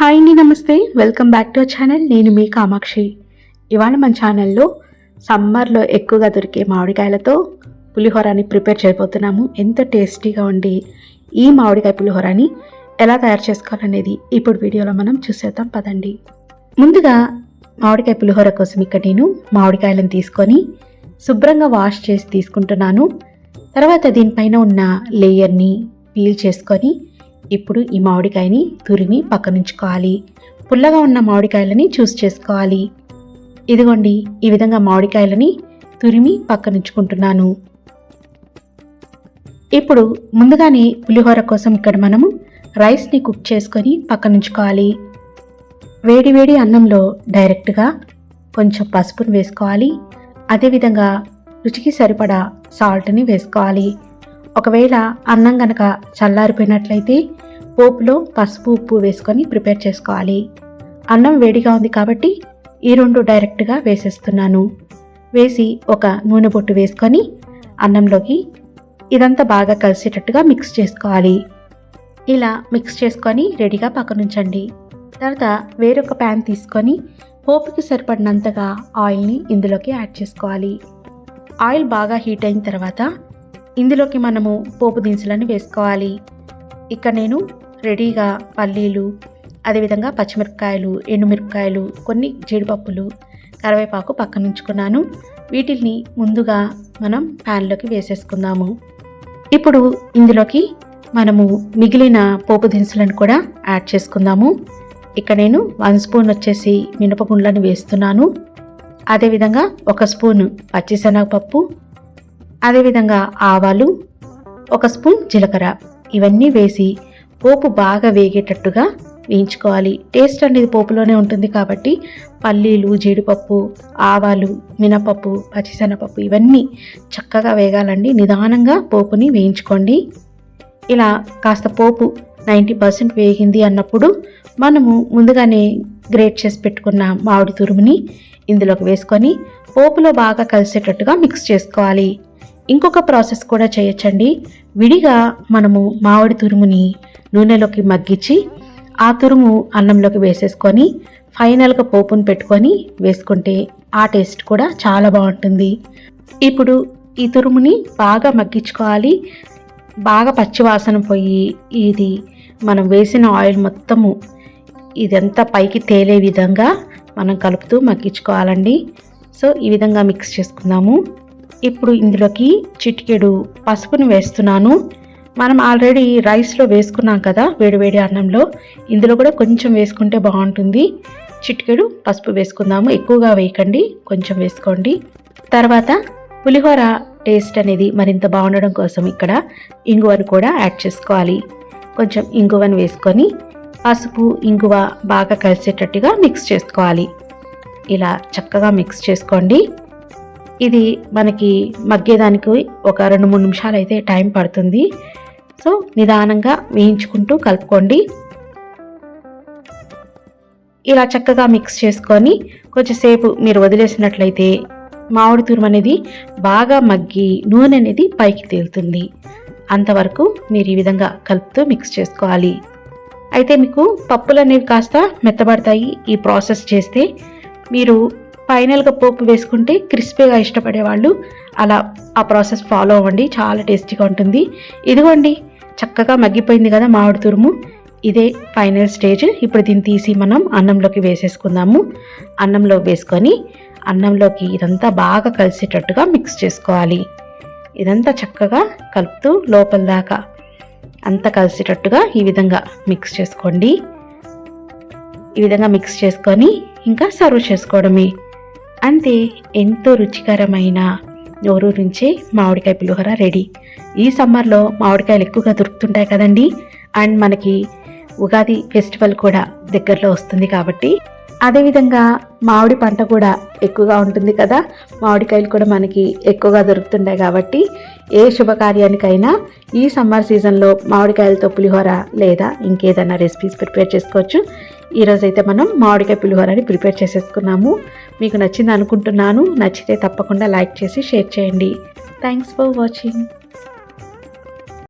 Hi అండి నమస్తే. Welcome back to our channel. నేను మీ కామాక్షి. ఇవాళ మన ఛానల్లో సమ్మర్లో ఎక్కువగా దొరికే మామిడికాయలతో పులిహోరాని ప్రిపేర్ చేయబోతున్నాము. ఎంత టేస్టీగా ఉండి ఈ మామిడికాయ పులిహోరాని ఎలా తయారు చేసుకోవాలనేది ఇప్పుడు వీడియోలో మనం చూసేద్దాం. పదండి. ముందుగా మామిడికాయ పులిహోర కోసం ఇక్కడ నేను మామిడికాయలను తీసుకొని శుభ్రంగా వాష్ చేసి తీసుకుంటున్నాను. తర్వాత దీనిపైన ఉన్న లేయర్ని పీల్ చేసుకొని ఇప్పుడు ఈ మామిడికాయని తురిమి పక్కనుంచుకోవాలి. పుల్లగా ఉన్న మామిడికాయలని చూస్ చేసుకోవాలి. ఇదిగోండి ఈ విధంగా మామిడికాయలని తురిమి పక్కనుంచుకుంటున్నాను. ఇప్పుడు ముందుగానే పులిహోర కోసం ఇక్కడ మనము రైస్ని కుక్ చేసుకొని పక్కనుంచుకోవాలి. వేడి వేడి అన్నంలో డైరెక్ట్గా కొంచెం పసుపును వేసుకోవాలి. అదేవిధంగా రుచికి సరిపడా సాల్ట్ని వేసుకోవాలి. ఒకవేళ అన్నం గనక చల్లారిపోయినట్లయితే పోపులో పసుపు ఉప్పు వేసుకొని ప్రిపేర్ చేసుకోవాలి. అన్నం వేడిగా ఉంది కాబట్టి ఈ రెండు డైరెక్ట్గా వేసేస్తున్నాను. వేసి ఒక నూనె బొట్టు వేసుకొని అన్నంలోకి ఇదంతా బాగా కలిసేటట్టుగా మిక్స్ చేసుకోవాలి. ఇలా మిక్స్ చేసుకొని రెడీగా పక్కనుంచండి. తర్వాత వేరొక ప్యాన్ తీసుకొని పోపుకి సరిపడినంతగా ఆయిల్ని ఇందులోకి యాడ్ చేసుకోవాలి. ఆయిల్ బాగా హీట్ అయిన తర్వాత ఇందులోకి మనము పోపు దినుసులను వేసుకోవాలి. ఇక్కడ నేను రెడీగా పల్లీలు అదేవిధంగా పచ్చిమిరపకాయలు ఎండుమిరపకాయలు కొన్ని జీడిపప్పులు కరివేపాకు పక్కన ఉంచుకున్నాను. వీటిని ముందుగా మనం ప్యాన్లోకి వేసేసుకుందాము. ఇప్పుడు ఇందులోకి మనము మిగిలిన పోపు దినుసులను కూడా యాడ్ చేసుకుందాము. ఇక్కడ నేను వన్ స్పూన్ వచ్చేసి మినపగుండ్లను వేస్తున్నాను. అదేవిధంగా ఒక స్పూన్ పచ్చిశనగపప్పు అదేవిధంగా ఆవాలు ఒక స్పూన్ జీలకర్ర. ఇవన్నీ వేసి పోపు బాగా వేగేటట్టుగా వేయించుకోవాలి. టేస్ట్ అనేది పోపులోనే ఉంటుంది కాబట్టి పల్లీలు జీడిపప్పు ఆవాలు మినపప్పు పచ్చిశనగపప్పు ఇవన్నీ చక్కగా వేగాలండి. నిదానంగా పోపుని వేయించుకోండి. ఇలా కాస్త పోపు నైంటీ పర్సెంట్ వేగింది అన్నప్పుడు మనము ముందుగానే గ్రేట్ చేసి పెట్టుకున్న మామిడి తురుముని ఇందులోకి వేసుకొని పోపులో బాగా కలిసేటట్టుగా మిక్స్ చేసుకోవాలి. ఇంకొక ప్రాసెస్ కూడా చేయొచ్చండి. విడిగా మనము మామిడి తురుముని నూనెలోకి మగ్గించి ఆ తురుము అన్నంలోకి వేసేసుకొని ఫైనల్గా పోపును పెట్టుకొని వేసుకుంటే ఆ టేస్ట్ కూడా చాలా బాగుంటుంది. ఇప్పుడు ఈ తురుముని బాగా మగ్గించుకోవాలి. బాగా పచ్చివాసన పోయి ఇది మనం వేసిన ఆయిల్ మొత్తము ఇదంతా పైకి తేలే విధంగా మనం కలుపుతూ మగ్గించుకోవాలండి. సో ఈ విధంగా మిక్స్ చేసుకుందాము. ఇప్పుడు ఇందులోకి చిటికెడు పసుపును వేస్తున్నాను. మనం ఆల్రెడీ రైస్లో వేసుకున్నాం కదా వేడివేడి అన్నంలో. ఇందులో కూడా కొంచెం వేసుకుంటే బాగుంటుంది. చిటికెడు పసుపు వేసుకుందాము. ఎక్కువగా వేయకండి కొంచెం వేసుకోండి. తర్వాత పులిహోర టేస్ట్ అనేది మరింత బాగుండడం కోసం ఇక్కడ ఇంగువను కూడా యాడ్ చేసుకోవాలి. కొంచెం ఇంగువను వేసుకొని పసుపు ఇంగువ బాగా కలిసేటట్టుగా మిక్స్ చేసుకోవాలి. ఇలా చక్కగా మిక్స్ చేసుకోండి. ఇది మనకి మగ్గేదానికి ఒక రెండు మూడు నిమిషాలు అయితే టైం పడుతుంది. సో నిదానంగా వేయించుకుంటూ కలుపుకోండి. ఇలా చక్కగా మిక్స్ చేసుకొని కొంచెంసేపు మీరు వదిలేసినట్లయితే మామిడి తురుము అనేది బాగా మగ్గి నూనె అనేది పైకి తేలుతుంది. అంతవరకు మీరు ఈ విధంగా కలుపుతూ మిక్స్ చేసుకోవాలి. అయితే మీకు పప్పులు అనేవి కాస్త మెత్తబడతాయి ఈ ప్రాసెస్ చేస్తే మీరు ఫైనల్గా పోపు వేసుకుంటే క్రిస్పీగా ఇష్టపడేవాళ్ళు. అలా ఆ ప్రాసెస్ ఫాలో అవ్వండి. చాలా టేస్టీగా ఉంటుంది. ఇదిగోండి చక్కగా మగ్గిపోయింది కదా మామిడి తురుము. ఇదే ఫైనల్ స్టేజ్. ఇప్పుడు దీన్ని తీసి మనం అన్నంలోకి వేసేసుకుందాము. అన్నంలో వేసుకొని అన్నంలోకి ఇదంతా బాగా కలిసేటట్టుగా మిక్స్ చేసుకోవాలి. ఇదంతా చక్కగా కలుపుతూ లోపల దాకా అంతా కలిసేటట్టుగా ఈ విధంగా మిక్స్ చేసుకోండి. ఈ విధంగా మిక్స్ చేసుకొని ఇంకా సర్వ్ చేసుకోవడమే. అంతే ఎంతో రుచికరమైన నోరు నుంచి మామిడికాయ పులిహోర రెడీ. ఈ సమ్మర్లో మామిడికాయలు ఎక్కువగా దొరుకుతుంటాయి కదండి? అండ్ మనకి ఉగాది ఫెస్టివల్ కూడా దగ్గరలో వస్తుంది కాబట్టి అదేవిధంగా మామిడి పంట కూడా ఎక్కువగా ఉంటుంది కదా? మామిడికాయలు కూడా మనకి ఎక్కువగా దొరుకుతుంటాయి కాబట్టి ఏ శుభకార్యానికైనా ఈ సమ్మర్ సీజన్లో మామిడికాయలతో పులిహోర లేదా ఇంకేదైనా రెసిపీస్ ప్రిపేర్ చేసుకోవచ్చు. ఈరోజైతే మనం మామిడికాయ పులిహోరని ప్రిపేర్ చేసేసుకున్నాము. మీకు నచ్చింది అనుకుంటున్నాను. నచ్చితే తప్పకుండా లైక్ చేసి షేర్ చేయండి. Thanks for watching